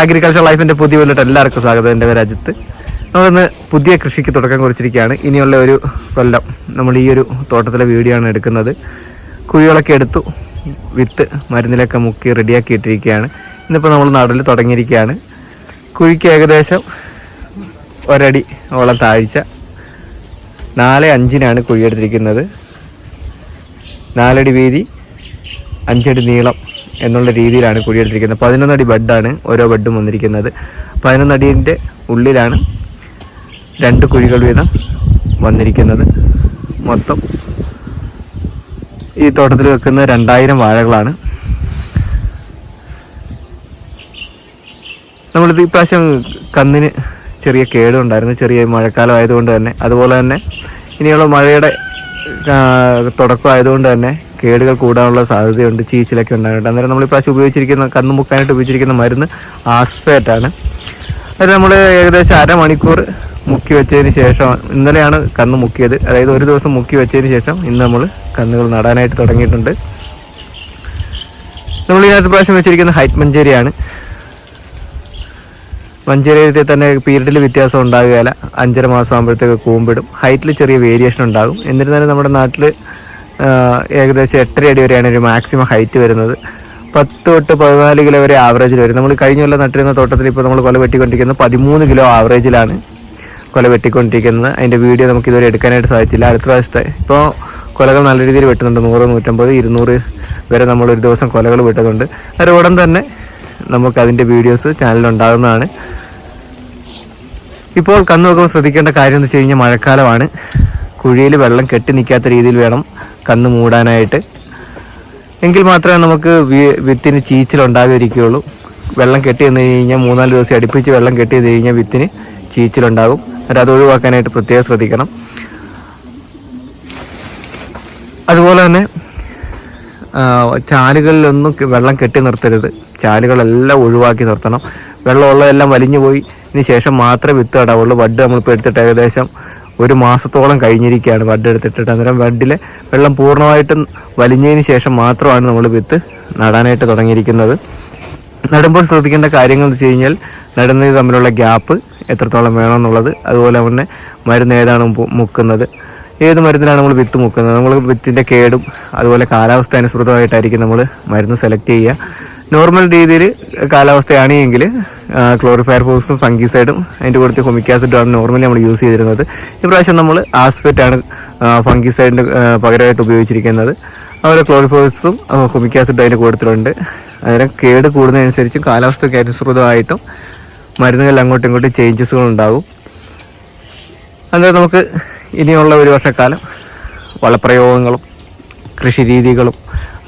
Agriculture ലൈഫിന്റെ പുതിയ വീട്ടിലോട്ട് എല്ലാവർക്കും സ്വാഗതം. എന്റെ പേര് അജിത്ത്. നമ്മളിന്ന് പുതിയ കൃഷിക്ക് തുടക്കം കുറിച്ചിരിക്കുകയാണ്. ഇനിയുള്ള ഒരു കൊല്ലം നമ്മൾ ഈ ഒരു തോട്ടത്തിലെ വീഡിയോ ആണ് എടുക്കുന്നത്. കുഴികളൊക്കെ എടുത്തു വിത്ത് മരുന്നിലൊക്കെ മുക്കി റെഡിയാക്കി ഇട്ടിരിക്കുകയാണ് ഇന്നിപ്പോൾ നമ്മൾ നടൽ തുടങ്ങിയിരിക്കുകയാണ്. കുഴിക്ക് ഏകദേശം ഒരടി ഓളം താഴ്ച. നാല് അഞ്ചിനാണ് കുഴിയെടുത്തിരിക്കുന്നത്. നാലടി വീതി അഞ്ചടി നീളം. എന്നുള്ള രീതിയിലാണ് കുഴിയെടുത്തിരിക്കുന്നത്. പതിനൊന്നടി ബെഡാണ് ഓരോ ബെഡും വന്നിരിക്കുന്നത്. പതിനൊന്നടീന്റെ ഉള്ളിലാണ് രണ്ട് കുഴികൾ വീതം വന്നിരിക്കുന്നത്. മൊത്തം ഈ തോട്ടത്തിൽ വെക്കുന്ന രണ്ടായിരം വാഴകളാണ്. നമ്മളിത് ഇപ്രാവശ്യം കന്നിന് ചെറിയ കേടുണ്ടായിരുന്നു. ചെറിയ മഴക്കാലം ആയതുകൊണ്ട് തന്നെ. അതുപോലെ തന്നെ ഇനിയുള്ള മഴയുടെ ആ, തുടക്കം ആയതുകൊണ്ട് തന്നെ കേടുകൾ കൂടാനുള്ള സാധ്യതയുണ്ട് ചീച്ചിലൊക്കെ ഉണ്ടാകട്ടെ അന്നേരം നമ്മൾ ഇപ്രാവശ്യം ഉപയോഗിച്ചിരിക്കുന്ന കന്ന് മുക്കാനായിട്ട് ഉപയോഗിച്ചിരിക്കുന്ന മരുന്ന് ആണ്. അത് നമ്മൾ ഏകദേശം അരമണിക്കൂർ മുക്കി വെച്ചതിന് ശേഷം ഇന്നലെയാണ് കന്ന് മുക്കിയത്. അതായത് ഒരു ദിവസം മുക്കി വെച്ചതിന് ശേഷം ഇന്ന് നമ്മൾ കന്നുകൾ നടാനായിട്ട് തുടങ്ങിയിട്ടുണ്ട്. നമ്മൾ ഇതിനകത്ത് പ്രാവശ്യം വെച്ചിരിക്കുന്ന ഹൈറ്റ് മഞ്ചേരിയാണ് മഞ്ചേരിയത്തിൽ തന്നെ പീരീഡിൽ വ്യത്യാസം ഉണ്ടാകുകയില്ല. അഞ്ചര മാസം ആകുമ്പോഴത്തേക്ക് കൂമ്പിടും. ഹൈറ്റിൽ ചെറിയ വേരിയേഷൻ ഉണ്ടാകും. എന്നിരുന്നാലും നമ്മുടെ നാട്ടിൽ ഏകദേശം എട്ടര അടി വരെയാണ് ഒരു മാക്സിമം ഹൈറ്റ് വരുന്നത്. പത്ത് തൊട്ട് പതിനാല് കിലോ വരെ ആവറേജിൽ വരും. നമ്മൾ കഴിഞ്ഞ കൊല്ലം നട്ടിരുന്ന തോട്ടത്തിൽ ഇപ്പോൾ നമ്മൾ കൊല വെട്ടിക്കൊണ്ടിരിക്കുന്നത് പതിമൂന്ന് കിലോ ആവറേജിലാണ് കൊല വെട്ടിക്കൊണ്ടിരിക്കുന്നത്. അതിന്റെ വീഡിയോ നമുക്ക് ഇതുവരെ എടുക്കാനായിട്ട് സാധിച്ചില്ല. അടുത്ത പ്രാവശ്യത്തെ ഇപ്പോൾ കൊലകൾ നല്ല രീതിയിൽ വെട്ടുന്നുണ്ട്. നൂറ് നൂറ്റമ്പത് ഇരുന്നൂറ് വരെ നമ്മൾ ഒരു ദിവസം കൊലകൾ വെട്ടുന്നുണ്ട് അത് ഉടൻ തന്നെ നമുക്ക് അതിന്റെ വീഡിയോസ് ചാനലിൽ ഉണ്ടാകുന്നതാണ്. ഇപ്പോൾ നോക്കുമ്പോൾ ശ്രദ്ധിക്കേണ്ട കാര്യം എന്ന് വെച്ച് കഴിഞ്ഞാൽ മഴക്കാലമാണ്. കുഴിയിൽ വെള്ളം കെട്ടി നിൽക്കാത്ത രീതിയിൽ വേണം കന്ന് മൂടാനായിട്ട്. എങ്കിൽ മാത്രമേ നമുക്ക് വിത്തിന് ചീച്ചിൽ ഉണ്ടാകാതിരിക്കുകയുള്ളൂ. വെള്ളം കെട്ടി നിന്ന് കഴിഞ്ഞാൽ മൂന്നാൽ ദിവസം അടുപ്പിച്ച് വെള്ളം കെട്ടി നിന്ന് കഴിഞ്ഞാൽ വിത്തിന് ചീച്ചിലുണ്ടാകും. എന്നിട്ട് അത് ഒഴിവാക്കാനായിട്ട് പ്രത്യേകം ശ്രദ്ധിക്കണം. അതുപോലെ തന്നെ ചാലുകളിലൊന്നും വെള്ളം കെട്ടി നിർത്തരുത്. ചാലുകളെല്ലാം ഒഴിവാക്കി നിർത്തണം. വെള്ളമുള്ളതെല്ലാം വലിഞ്ഞു പോയി ഇതിന് ശേഷം മാത്രമേ വിത്ത് നടാവുള്ളൂ വഡ് നമ്മളിപ്പോൾ എടുത്തിട്ട് ഏകദേശം ഒരു മാസത്തോളം കഴിഞ്ഞിരിക്കുകയാണ് വഡ് എടുത്തിട്ടിട്ട്. അന്നേരം വഡിലെ വെള്ളം പൂർണമായിട്ടും വലിഞ്ഞതിന് ശേഷം മാത്രമാണ് നമ്മൾ വിത്ത് നടാനായിട്ട് തുടങ്ങിയിരിക്കുന്നത്. നടുമ്പോൾ ശ്രദ്ധിക്കേണ്ട കാര്യങ്ങൾ എന്ന് വെച്ച് കഴിഞ്ഞാൽ നടുന്നത് തമ്മിലുള്ള ഗ്യാപ്പ് എത്രത്തോളം വേണമെന്നുള്ളത് അതുപോലെ തന്നെ മരുന്ന് ഏതാണ് മുക്കുന്നത് ഏത് മരുന്നിലാണ് നമ്മൾ വിത്ത് മുക്കുന്നത് നമ്മൾ വിത്തിന്റെ കേടും അതുപോലെ കാലാവസ്ഥ അനുസൃതമായിട്ടായിരിക്കും നമ്മൾ മരുന്ന് സെലക്ട് ചെയ്യുക. നോർമൽ രീതിയിൽ കാലാവസ്ഥയാണ് എങ്കിൽ ക്ലോറിഫയർ ഫോസും ഫംഗിസൈഡും അതിന്റെ കൂടുതൽ ഹൊമിക് ആസിഡുമാണ് നോർമലി നമ്മൾ യൂസ് ചെയ്തിരുന്നത്. ഇപ്രാവശ്യം നമ്മൾ ആസ്പെറ്റാണ് ആണ് ഫംഗിസൈഡിന് പകരമായിട്ട് ഉപയോഗിച്ചിരിക്കുന്നത്. അതുപോലെ ക്ലോറിഫോസും ഹൊമിക് ആസിഡും അതിന്റെ കൂടുതലുണ്ട് അതിന് കേട് കൂടുന്നതനുസരിച്ച് കാലാവസ്ഥയ്ക്ക് അനുസൃതമായിട്ടും മരുന്നുകളിൽ അങ്ങോട്ടും ഇങ്ങോട്ടും ചേഞ്ചസുകൾ ഉണ്ടാകും. അതായത് നമുക്ക് ഇനിയുള്ള ഒരു വർഷക്കാലം വളപ്രയോഗങ്ങളും കൃഷി രീതികളും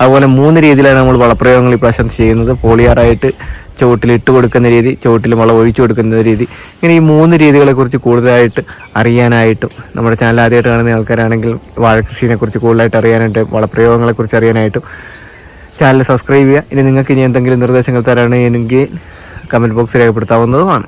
അതുപോലെ മൂന്ന് രീതിയിലാണ് നമ്മൾ വളപ്രയോഗങ്ങൾ ഇപ്രാവശ്യം ചെയ്യുന്നത്. പോളിയാറായിട്ട് ചുവട്ടിൽ ഇട്ട് കൊടുക്കുന്ന രീതി ചുവട്ടിൽ വളം ഒഴിച്ചു കൊടുക്കുന്ന രീതി. ഇങ്ങനെ ഈ മൂന്ന് രീതികളെ കുറിച്ച് കൂടുതലായിട്ട് അറിയാനായിട്ടും നമ്മുടെ ചാനൽ ആദ്യമായിട്ട് കാണുന്ന ആൾക്കാരാണെങ്കിൽ വാഴകൃഷിനെ കുറിച്ച് കൂടുതലായിട്ട് അറിയാനായിട്ട് വളപ്രയോഗങ്ങളെ കുറിച്ച് അറിയാനായിട്ടും ചാനൽ സബ്സ്ക്രൈബ് ചെയ്യുക. ഇനി നിങ്ങൾക്ക് ഇനി എന്തെങ്കിലും നിർദ്ദേശങ്ങൾ തരാണെങ്കിൽ കമന്റ് ബോക്സിൽ രേഖപ്പെടുത്താവുന്നതുമാണ്.